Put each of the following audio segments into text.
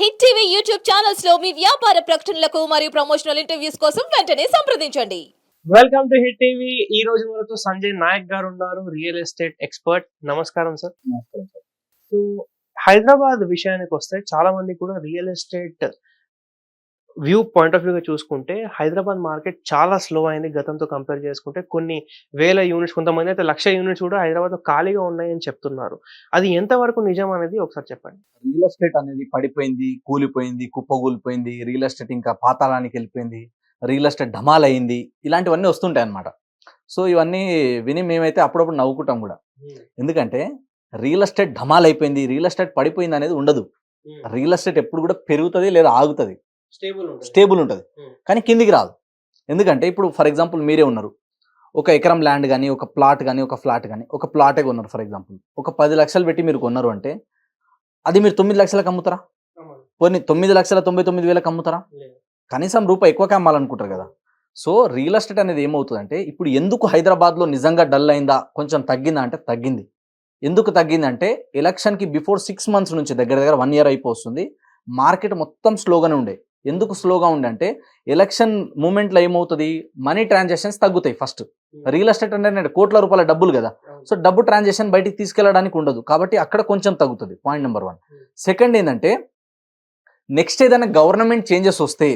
Hit TV YouTube ఛానల్స్లో మీ వ్యాపార ప్రకటనలకు మరియు ప్రమోషనల్ ఇంటర్వ్యూస్ కోసం వెంటనే సంప్రదించండి. Welcome to Hit TV. ఈ రోజు మనతో సంజయ్ నాయక్ గారు ఉన్నారు రియల్ ఎస్టేట్ ఎక్స్పర్ట్. నమస్కారం సార్. సో హైదరాబాద్ విషయానికి వస్తే చాలా మంది కూడా real estate view point of వ్యూగా చూసుకుంటే హైదరాబాద్ మార్కెట్ చాలా స్లో అయింది గతంతో కంపేర్ చేసుకుంటే. కొన్ని వేల యూనిట్స్ కొంతమంది అయితే లక్ష యూనిట్స్ కూడా హైదరాబాద్ ఖాళీగా ఉన్నాయని చెప్తున్నారు. అది ఎంతవరకు నిజం అనేది ఒకసారి చెప్పండి. రియల్ ఎస్టేట్ అనేది పడిపోయింది కూలిపోయింది కుప్పగూలిపోయింది రియల్ ఎస్టేట్ ఇంకా పాతాళానికి వెళ్ళిపోయింది రియల్ ఎస్టేట్ ఢమాల్ అయింది ఇలాంటివన్నీ వస్తుంటాయి అన్నమాట. సో ఇవన్నీ విని మేమైతే అప్పుడప్పుడు నవ్వుకుంటాం కూడా. ఎందుకంటే రియల్ ఎస్టేట్ ఢమాల్ అయిపోయింది రియల్ ఎస్టేట్ పడిపోయింది అనేది ఉండదు. రియల్ ఎస్టేట్ ఎప్పుడు కూడా పెరుగుతుంది లేదా ఆగుతుంది. స్టేబుల్ స్టేబుల్ ఉంటుంది. కానీ కిందికి రాదు. ఎందుకంటే ఇప్పుడు ఫర్ ఎగ్జాంపుల్ మీరే ఉన్నారు. ఒక ఎకరం ల్యాండ్ కానీ ఒక ప్లాట్ కానీ ఒక ఫ్లాట్ కానీ ఒక ప్లాటే కొన్నారు ఫర్ ఎగ్జాంపుల్. ఒక పది లక్షలు పెట్టి మీరు కొన్నారు అంటే అది మీరు తొమ్మిది లక్షలకు అమ్ముతారా? పోనీ తొమ్మిది లక్షల తొంభై తొమ్మిది వేలకు అమ్ముతారా? కనీసం రూపాయి ఎక్కువగా అమ్మాలనుకుంటారు కదా. సో రియల్ ఎస్టేట్ అనేది ఏమవుతుందంటే ఇప్పుడు ఎందుకు హైదరాబాద్లో నిజంగా డల్ అయిందా కొంచెం తగ్గిందా అంటే తగ్గింది. ఎందుకు తగ్గిందంటే ఎలక్షన్కి బిఫోర్ సిక్స్ మంత్స్ నుంచి దగ్గర దగ్గర వన్ ఇయర్ అయిపోతుంది మార్కెట్ మొత్తం స్లోగానే ఉండే. ఎందుకు స్లోగా ఉండే అంటే ఎలక్షన్ మూమెంట్లో ఏమవుతుంది? మనీ ట్రాన్సాక్షన్స్ తగ్గుతాయి ఫస్ట్. రియల్ ఎస్టేట్ అంటే కోట్ల రూపాయల డబ్బులు కదా. సో డబ్బు ట్రాన్సాక్షన్ బయటికి తీసుకెళ్ళడానికి ఉండదు. కాబట్టి అక్కడ కొంచెం తగ్గుతుంది. Point number one. సెకండ్ ఏంటంటే నెక్స్ట్ ఏదైనా గవర్నమెంట్ చేంజెస్ వస్తే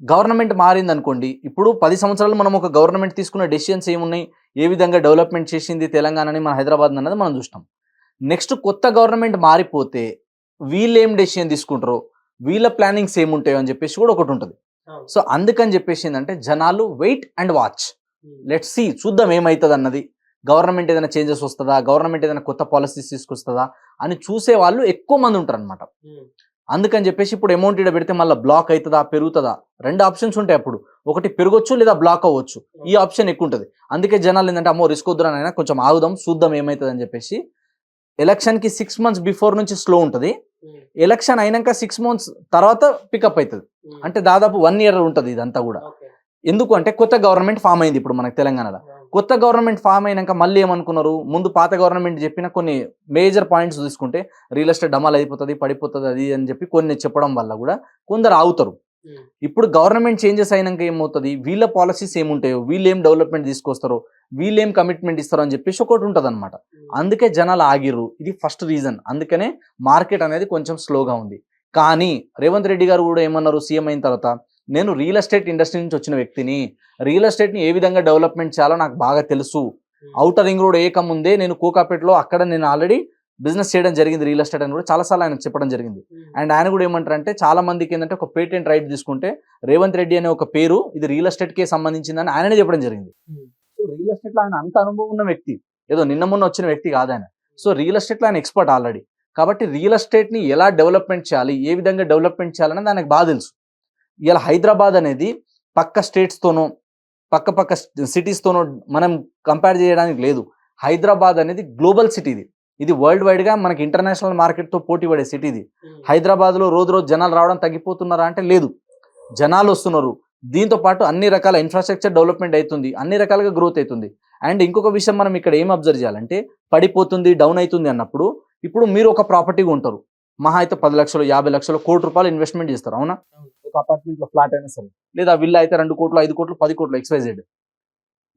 గవర్నమెంట్ మారింది అనుకోండి ఇప్పుడు పది సంవత్సరాలు మనం ఒక గవర్నమెంట్ తీసుకున్న డెసిషన్స్ ఏమున్నాయి? ఏ విధంగా డెవలప్మెంట్ చేసింది తెలంగాణని మన హైదరాబాద్ అన్నది మనం చూస్తాం. నెక్స్ట్ కొత్త గవర్నమెంట్ మారిపోతే వీళ్ళు ఏం డెసిషన్ తీసుకుంటారో వీళ్ళ ప్లానింగ్స్ ఏముంటాయో అని చెప్పేసి కూడా ఒకటి ఉంటుంది. సో అందుకని చెప్పేసి ఏంటంటే జనాలు wait and watch. Let's see చూద్దాం ఏమవుతుంది అన్నది గవర్నమెంట్ ఏదైనా చేంజెస్ వస్తుందా? గవర్నమెంట్ ఏదైనా కొత్త పాలసీస్ తీసుకొస్తుందా? అని చూసే వాళ్ళు ఎక్కువ మంది ఉంటారు అనమాట అందుకని చెప్పేసి ఇప్పుడు అమౌంట్ ఇక్కడ పెడితే మళ్ళీ బ్లాక్ అవుతుందా పెరుగుతుందా? రెండు ఆప్షన్స్ ఉంటాయి అప్పుడు. ఒకటి పెరగొచ్చు లేదా బ్లాక్ అవ్వచ్చు. ఈ ఆప్షన్ ఎక్కువ ఉంటుంది. అందుకే జనాలు ఏంటంటే అమ్మో రిస్క్ వద్దురానైనా కొంచెం ఆగుదాం చూద్దాం ఏమవుతుంది అని చెప్పేసి. ఎలక్షన్కి సిక్స్ మంత్స్ బిఫోర్ నుంచి స్లో ఉంటుంది. ఎలక్షన్ అయినాక సిక్స్ మంత్స్ తర్వాత పికప్ అవుతుంది అంటే దాదాపు వన్ ఇయర్ ఉంటుంది ఇదంతా కూడా. ఎందుకు అంటే కొత్త గవర్నమెంట్ ఫామ్ అయింది ఇప్పుడు మనకు తెలంగాణలో. కొత్త గవర్నమెంట్ ఫామ్ అయినాక మళ్ళీ ఏమనుకున్నారు? ముందు పాత గవర్నమెంట్ చెప్పిన కొన్ని మేజర్ పాయింట్స్ తీసుకుంటే రియల్ ఎస్టేట్ డమాల్ అయిపోతుంది పడిపోతుంది అది అని చెప్పి కొన్ని చెప్పడం వల్ల కూడా కొందరు ఆగుతారు. ఇప్పుడు గవర్నమెంట్ చేంజెస్ అయినాక ఏమవుతుంది? వీళ్ళ పాలసీస్ ఏముంటాయో వీళ్ళు ఏం డెవలప్మెంట్ తీసుకొస్తారో వీళ్ళు కమిట్మెంట్ ఇస్తారో అని చెప్పేసి ఒకటి ఉంటుంది అనమాట అందుకే జనాలు ఆగిర్రు. ఇది ఫస్ట్ రీజన్ అందుకనే మార్కెట్ అనేది కొంచెం స్లోగా ఉంది. కానీ రేవంత్ రెడ్డి గారు కూడా ఏమన్నారు? సీఎం అయిన తర్వాత నేను రియల్ ఎస్టేట్ ఇండస్ట్రీ నుంచి వచ్చిన వ్యక్తిని. రియల్ ఎస్టేట్ని ఏ విధంగా డెవలప్మెంట్ చేయాలో నాకు బాగా తెలుసు. అవుటర్ రింగ్ రోడ్ ఏక ముందే నేను కోకాపేటలో అక్కడ నేను ఆల్రెడీ బిజినెస్ చేయడం జరిగింది రియల్ ఎస్టేట్ అని కూడా చాలాసార్లు ఆయన చెప్పడం జరిగింది. అండ్ ఆయన కూడా ఏమంటారు అంటే చాలా మందికి ఏంటంటే ఒక పేటెంట్ రైట్ తీసుకుంటే రేవంత్ రెడ్డి అనే ఒక పేరు ఇది రియల్ ఎస్టేట్ కే సంబంధించిందని ఆయననే చెప్పడం జరిగింది. రియల్ ఎస్టేట్లో ఆయన అంత అనుభవం ఉన్న వ్యక్తి ఏదో నిన్న మొన్న వచ్చిన వ్యక్తి కాదు ఆయన సో రియల్ ఎస్టేట్లో ఆయన ఎక్స్పర్ట్ ఆల్రెడీ కాబట్టి రియల్ ఎస్టేట్ని ఎలా డెవలప్మెంట్ చేయాలి ఏ విధంగా డెవలప్మెంట్ చేయాలనేది ఆయనకు బాగా తెలుసు. ఇలా హైదరాబాద్ అనేది పక్క స్టేట్స్ తోనో పక్క పక్క సిటీస్ తోనో మనం కంపేర్ చేయడానికి లేదు. హైదరాబాద్ అనేది గ్లోబల్ సిటీ ఇది. ఇది వరల్డ్ వైడ్గా మనకి ఇంటర్నేషనల్ మార్కెట్తో పోటీ పడే సిటీ ఇది. హైదరాబాద్లో రోజు రోజు జనాలు రావడం తగ్గిపోతున్నారా అంటే లేదు. జనాలు వస్తున్నారు. దీంతో పాటు అన్ని రకాల ఇన్ఫ్రాస్ట్రక్చర్ డెవలప్మెంట్ అవుతుంది అన్ని రకాలుగా గ్రోత్ అవుతుంది. అండ్ ఇంకొక విషయం మనం ఇక్కడ ఏం అబ్జర్వ్ చేయాలంటే పడిపోతుంది డౌన్ అవుతుంది అన్నప్పుడు ఇప్పుడు మీరు ఒక ప్రాపర్టీగా ఉంటారు మహా అయితే పది లక్షలు యాభై లక్షలు కోటి రూపాయలు ఇన్వెస్ట్మెంట్ చేస్తారు అవునా? ఒక అపార్ట్మెంట్లో ఫ్లాట్ అయినా సరే. లేదా విల్లా అయితే రెండు కోట్లు ఐదు కోట్లు పది కోట్లు ఎక్స్వైజెడ్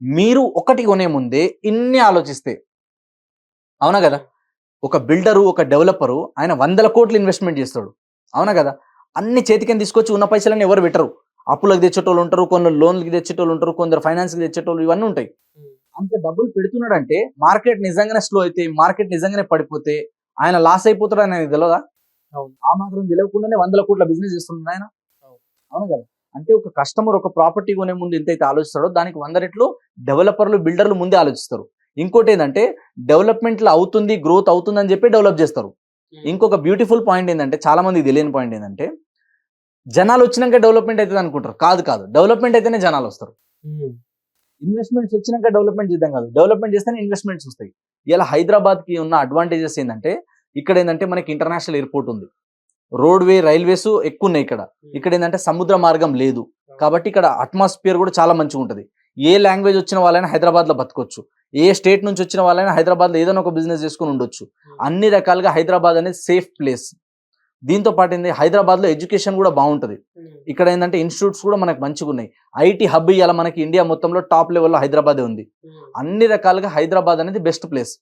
మీరు ఒకటి కొనే ముందే ఇన్ని ఆలోచిస్తే అవునా కదా? ఒక బిల్డరు ఒక డెవలపరు ఆయన వందల కోట్లు ఇన్వెస్ట్మెంట్ చేస్తాడు అవునా కదా? అన్ని చేతికి తీసుకొచ్చి ఉన్న పైసలని ఎవరు పెట్టరు. అప్పులకు తెచ్చేటోళ్ళు ఉంటారు కొందరు లోన్లకి తెచ్చేటోళ్ళు ఉంటారు కొందరు ఫైనాన్స్కి తెచ్చేటోళ్ళు ఇవన్నీ ఉంటాయి. అంత డబ్బులు పెడుతున్నాడంటే మార్కెట్ నిజంగానే స్లో అయితే మార్కెట్ నిజంగానే పడిపోతే ఆయన లాస్ అయిపోతాడు అని ఆయనకు తెలియదా అవును. ఆ మాత్రం తెలియకుండానే వందల కోట్ల బిజినెస్ చేస్తున్నాడు ఆయన. అవును. కదా? అంటే ఒక కస్టమర్ ఒక ప్రాపర్టీ కొనే ముందు ఎంతైతే ఆలోచిస్తాడో దానికి వంద రెట్లు డెవలపర్లు బిల్డర్లు ముందే ఆలోచిస్తారు. ఇంకోటి ఏంటంటే డెవలప్మెంట్లో అవుతుంది గ్రోత్ అవుతుంది అని చెప్పి డెవలప్ చేస్తారు. ఇంకొక బ్యూటిఫుల్ పాయింట్ ఏంటంటే చాలా మందికి తెలియని పాయింట్ ఏంటంటే జనాలు వచ్చినాక డెవలప్మెంట్ అవుతుంది అనుకుంటారు. కాదు కాదు. డెవలప్మెంట్ అయితేనే జనాలు వస్తారు. ఇన్వెస్ట్మెంట్స్ వచ్చినాక డెవలప్మెంట్ చేద్దాం కాదు. డెవలప్మెంట్ చేస్తేనే ఇన్వెస్ట్మెంట్స్ వస్తాయి. ఇలా హైదరాబాద్కి ఉన్న అడ్వాంటేజెస్ ఏంటంటే ఇక్కడ ఏంటంటే మనకి ఇంటర్నేషనల్ ఎయిర్పోర్ట్ ఉంది. రోడ్వే రైల్వేస్ ఎక్కువ ఉన్నాయి ఇక్కడ. ఇక్కడ ఏంటంటే సముద్ర మార్గం లేదు. కాబట్టి ఇక్కడ అట్మాస్ఫియర్ కూడా చాలా మంచిగా ఉంటుంది. ఏ లాంగ్వేజ్ వచ్చిన వాళ్ళైనా హైదరాబాద్లో బతకొచ్చు. ఏ స్టేట్ నుంచి వచ్చిన వాళ్ళైనా హైదరాబాద్లో ఏదైనా ఒక బిజినెస్ చేసుకుని ఉండొచ్చు. అన్ని రకాలుగా హైదరాబాద్ అనేది సేఫ్ ప్లేస్ దీంతో పాటు ఏంది? హైదరాబాద్లో ఎడ్యుకేషన్ కూడా బాగుంటుంది. ఇక్కడ ఏంటంటే ఇన్స్టిట్యూట్స్ కూడా మనకు మంచిగా ఉన్నాయి ఐటీ హబ్ ఇవాళ మనకి ఇండియా మొత్తంలో టాప్ లెవెల్లో హైదరాబాదే ఉంది. అన్ని రకాలుగా హైదరాబాద్ అనేది బెస్ట్ ప్లేస్.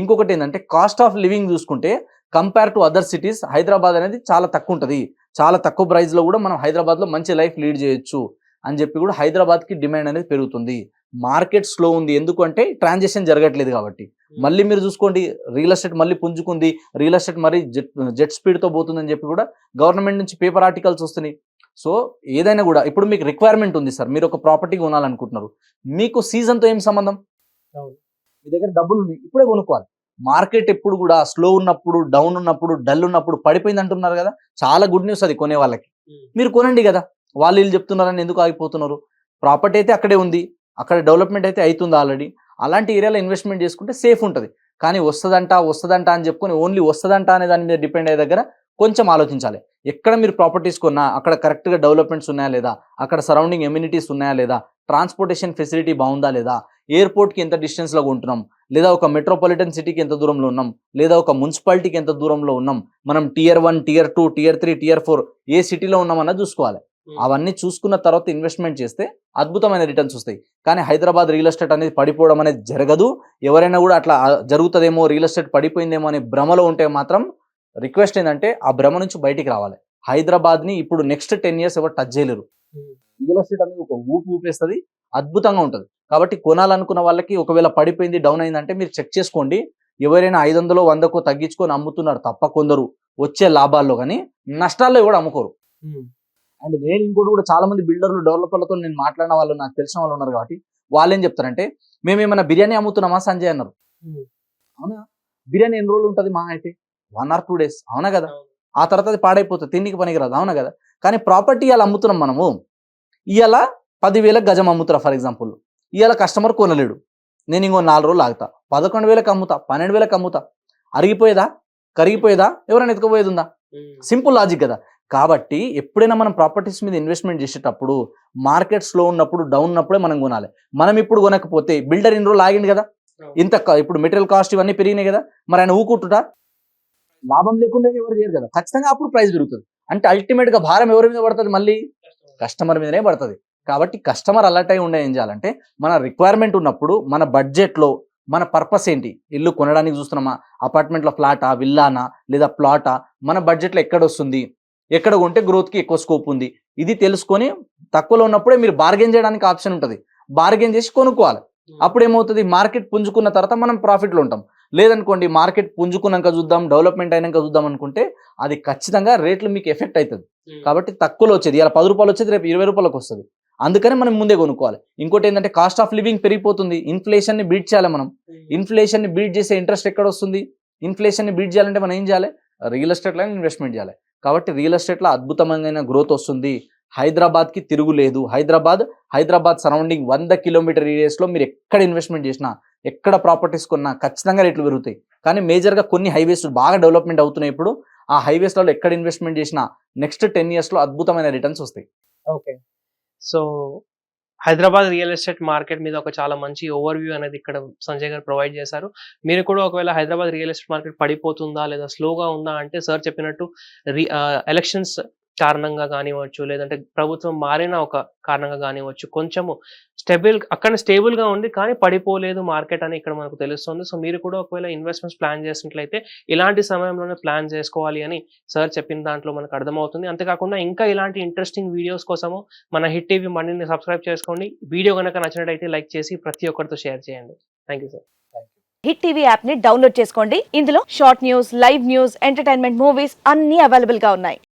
ఇంకొకటి ఏంటంటే కాస్ట్ ఆఫ్ లివింగ్ చూసుకుంటే compare to other cities Hyderabad అనేది చాలా తక్కువ ఉంటుంది చాలా తక్కువ ప్రైస్లో కూడా మనం హైదరాబాద్లో మంచి లైఫ్ లీడ్ చేయొచ్చు అని చెప్పి కూడా హైదరాబాద్కి డిమాండ్ అనేది పెరుగుతుంది. మార్కెట్ స్లో ఉంది. ఎందుకంటే ట్రాన్సాక్షన్ జరగట్లేదు కాబట్టి. మళ్ళీ మీరు చూసుకోండి రియల్ ఎస్టేట్ మళ్ళీ పుంజుకుంది. రియల్ ఎస్టేట్ మరి జెట్ జెట్ స్పీడ్తో పోతుందని చెప్పి కూడా గవర్నమెంట్ నుంచి పేపర్ ఆర్టికల్స్ వస్తున్నాయి. సో ఏదైనా కూడా ఇప్పుడు మీకు రిక్వైర్మెంట్ ఉంది సార్. మీరు ఒక ప్రాపర్టీ కొనాలనుకుంటున్నారు. మీకు సీజన్తో ఏం సంబంధం. మీ దగ్గర డబ్బులు ఉన్నాయి. ఇప్పుడే కొనుక్కోవాలి. మార్కెట్ ఎప్పుడు కూడా స్లో ఉన్నప్పుడు డౌన్ ఉన్నప్పుడు డల్ ఉన్నప్పుడు పడిపోయింది అంటున్నారు కదా. చాలా గుడ్ న్యూస్ అది కొనే వాళ్ళకి. మీరు కొనండి కదా. వాళ్ళు వీళ్ళు చెప్తున్నారని ఎందుకు ఆగిపోతున్నారు? ప్రాపర్టీ అయితే అక్కడే ఉంది. అక్కడ డెవలప్మెంట్ అయితే అవుతుంది ఆల్రెడీ. అలాంటి ఏరియాలో ఇన్వెస్ట్మెంట్ చేసుకుంటే సేఫ్ ఉంటుంది. కానీ వస్తుందంట వస్తుందంట అని చెప్పుకొని ఓన్లీ వస్తుందంట అనే దాని మీద డిపెండ్ అయ్యే దగ్గర కొంచెం ఆలోచించాలి. ఎక్కడ మీరు ప్రాపర్టీస్ కొన్నా అక్కడ కరెక్ట్గా డెవలప్మెంట్స్ ఉన్నాయా లేదా అక్కడ సరౌండింగ్ ఎమ్యూనిటీస్ ఉన్నాయా లేదా ట్రాన్స్పోర్టేషన్ ఫెసిలిటీ బాగుందా లేదా ఎయిర్పోర్ట్కి ఎంత డిస్టెన్స్లో ఉంటున్నాం లేదా ఒక మెట్రోపాలిటన్ సిటీకి ఎంత దూరంలో ఉన్నాం లేదా ఒక మున్సిపాలిటీకి ఎంత దూరంలో ఉన్నాం మనం tier one tier two tier three tier four ఏ సిటీలో ఉన్నామన్నది చూసుకోవాలి. అవన్నీ చూసుకున్న తర్వాత ఇన్వెస్ట్మెంట్ చేస్తే అద్భుతమైన రిటర్న్స్ వస్తాయి. కానీ హైదరాబాద్ రియల్ ఎస్టేట్ అనేది పడిపోవడం అనేది జరగదు. ఎవరైనా కూడా అట్లా జరుగుతుందేమో రియల్ ఎస్టేట్ పడిపోయిందేమో అనే భ్రమలో ఉంటే మాత్రం రిక్వెస్ట్ ఏంటంటే ఆ భ్రమ నుంచి బయటికి రావాలి. హైదరాబాద్ని ఇప్పుడు నెక్స్ట్ టెన్ ఇయర్స్ ఎవరు టచ్ చేయలేరు. రియల్ ఎస్టేట్ అనేది ఒక ఊపు ఊపేస్తుంది అద్భుతంగా ఉంటుంది. కాబట్టి కొనాలనుకున్న వాళ్ళకి ఒకవేళ పడిపోయింది డౌన్ అయిందంటే మీరు చెక్ చేసుకోండి. ఎవరైనా ఐదు వందలు వందకో తగ్గించుకొని అమ్ముతున్నారు తప్ప కొందరు వచ్చే లాభాల్లో కానీ నష్టాల్లో కూడా అమ్ముకోరు. అండ్ నేను ఇంకోటి కూడా చాలా మంది బిల్డర్లు డెవలపర్లతో నేను మాట్లాడిన వాళ్ళు నాకు తెలిసిన వాళ్ళు ఉన్నారు కాబట్టి వాళ్ళు ఏం చెప్తారంటే మేము ఏమైనా బిర్యానీ అమ్ముతున్నామా సంజయ్ అన్నారు. అవునా? బిర్యానీ ఎన్ని రోజులు ఉంటుంది మా అయితే? వన్ ఆర్ టూ డేస్ అవునా కదా? ఆ తర్వాత అది పాడైపోతుంది తిండికి పనికిరాదు అవునా కదా? కానీ ప్రాపర్టీ ఇవాళ అమ్ముతున్నాం మనము. ఇవాళ పదివేలకు గజం అమ్ముతారా ఫర్ ఎగ్జాంపుల్. ఇవాళ కస్టమర్ కొనలేడు. నేను ఇంకో నాలుగు రోజులు ఆగుతా. పదకొండు వేలకు అమ్ముతా పన్నెండు వేలకు అమ్ముతా. అరిగిపోయేదా? కరిగిపోయేదా? ఎవరైనా ఎత్తుకుపోయేది ఉందా? సింపుల్ లాజిక్ కదా. కాబట్టి ఎప్పుడైనా మనం ప్రాపర్టీస్ మీద ఇన్వెస్ట్మెంట్ చేసేటప్పుడు మార్కెట్ స్లో ఉన్నప్పుడు డౌన్ ఉన్నప్పుడే మనం కొనాలి. మనం ఇప్పుడు కొనకపోతే బిల్డర్ ఇన్ని రోజులు ఆగింది కదా? ఇంత ఇప్పుడు మెటీరియల్ కాస్ట్ ఇవన్నీ పెరిగినాయి కదా? మరి ఆయన ఊకుంటుటా లాభం లేకుండా ఎవరు చేయరు కదా? ఖచ్చితంగా అప్పుడు ప్రైస్ పెరుగుతుంది. అంటే అల్టిమేట్గా భారం ఎవరి మీద పడుతుంది మళ్ళీ? కస్టమర్. మీదనే పడుతుంది. కాబట్టి కస్టమర్ అలర్ట్ అయి ఉండే ఏం చేయాలంటే మన రిక్వైర్మెంట్ ఉన్నప్పుడు మన బడ్జెట్లో మన పర్పస్ ఏంటి? ఇల్లు కొనడానికి చూస్తున్నామా? అపార్ట్మెంట్లో ఫ్లాటా విల్లానా లేదా ప్లాటా మన బడ్జెట్లో ఎక్కడ వస్తుంది? ఎక్కడ కొంటే గ్రోత్కి ఎక్కువ స్కోప్ ఉంది. ఇది తెలుసుకొని తక్కువలో ఉన్నప్పుడే మీరు బార్గెన్ చేయడానికి ఆప్షన్ ఉంటుంది. బార్గెన్ చేసి కొనుక్కోవాలి. అప్పుడు ఏమవుతుంది మార్కెట్ పుంజుకున్న తర్వాత మనం ప్రాఫిట్లో ఉంటాం. లేదనుకోండి మార్కెట్ పుంజుకున్నాక చూద్దాం డెవలప్మెంట్ అయినాక చూద్దాం అనుకుంటే అది ఖచ్చితంగా రేట్లు మీకు ఎఫెక్ట్ అవుతుంది కాబట్టి తక్కువలో వచ్చేది. ఇలా పది రూపాయలు వచ్చేది రేపు ఇరవై రూపాయలకు వస్తుంది. అందుకని మనం ముందే కొనుక్కోవాలి. ఇంకోటి ఏంటంటే కాస్ట్ ఆఫ్ లివింగ్ పెరిగిపోతుంది. ఇన్ఫ్లేషన్ని బీట్ చేయాలి మనం. ఇన్ఫ్లేషన్ని బీట్ చేసే ఇంట్రెస్ట్ ఎక్కడ వస్తుంది? ఇన్ఫ్లేషన్ని బీట్ చేయాలంటే మనం ఏం చేయాలి? రియల్ ఎస్టేట్లో ఇన్వెస్ట్మెంట్ చేయాలి. కాబట్టి రియల్ ఎస్టేట్లో అద్భుతమైన గ్రోత్ వస్తుంది. హైదరాబాద్కి తిరుగులేదు హైదరాబాద్ హైదరాబాద్ సరౌండింగ్ వంద కిలోమీటర్ ఏరియాస్లో మీరు ఎక్కడ ఇన్వెస్ట్మెంట్ చేసినా ఎక్కడ ప్రాపర్టీస్ కొన్నా ఖచ్చితంగా రేట్లు పెరుగుతాయి. కానీ మేజర్గా కొన్ని హైవేస్ బాగా డెవలప్మెంట్ అవుతున్నాయి ఇప్పుడు. ఆ హైవేస్లలో ఎక్కడ ఇన్వెస్ట్మెంట్ చేసినా నెక్స్ట్ టెన్ ఇయర్స్లో అద్భుతమైన రిటర్న్స్ వస్తాయి. Okay so Hyderabad real estate market మీద ఒక చాలా మంచి ఓవర్ వ్యూ అనేది ఇక్కడ సంజయ్ గారు ప్రొవైడ్ చేశారు. మీరు కూడా ఒకవేళ హైదరాబాద్ రియల్ ఎస్టేట్ మార్కెట్ పడిపోతుందా లేదా స్లోగా ఉందా అంటే సార్ చెప్పినట్టు ఎలక్షన్స్ కారణంగా కానివ్వచ్చు లేదంటే ప్రభుత్వం మారిన ఒక కారణంగా కానివ్వచ్చు కొంచెము స్టెబుల్ అక్కడ స్టేబుల్గా ఉంది కానీ పడిపోలేదు మార్కెట్ అని ఇక్కడ మనకు తెలుస్తుంది. సో మీరు కూడా ఒకవేళ ఇన్వెస్ట్మెంట్స్ ప్లాన్ చేసినట్లయితే ఇలాంటి సమయంలోనే ప్లాన్ చేసుకోవాలి అని సార్ చెప్పిన దాంట్లో మనకు అర్థమవుతుంది. అంతేకాకుండా ఇంకా ఇలాంటి ఇంట్రెస్టింగ్ వీడియోస్ కోసము మన హిట్ టీవీ మనీని సబ్స్క్రైబ్ చేసుకోండి. వీడియో కనుక నచ్చినట్టయితే లైక్ చేసి ప్రతి ఒక్కరితో షేర్ చేయండి. Thank you sir. Hit TV యాప్ని డౌన్లోడ్ చేసుకోండి. ఇందులో short news live news entertainment movies అన్ని అవైలబుల్గా ఉన్నాయి.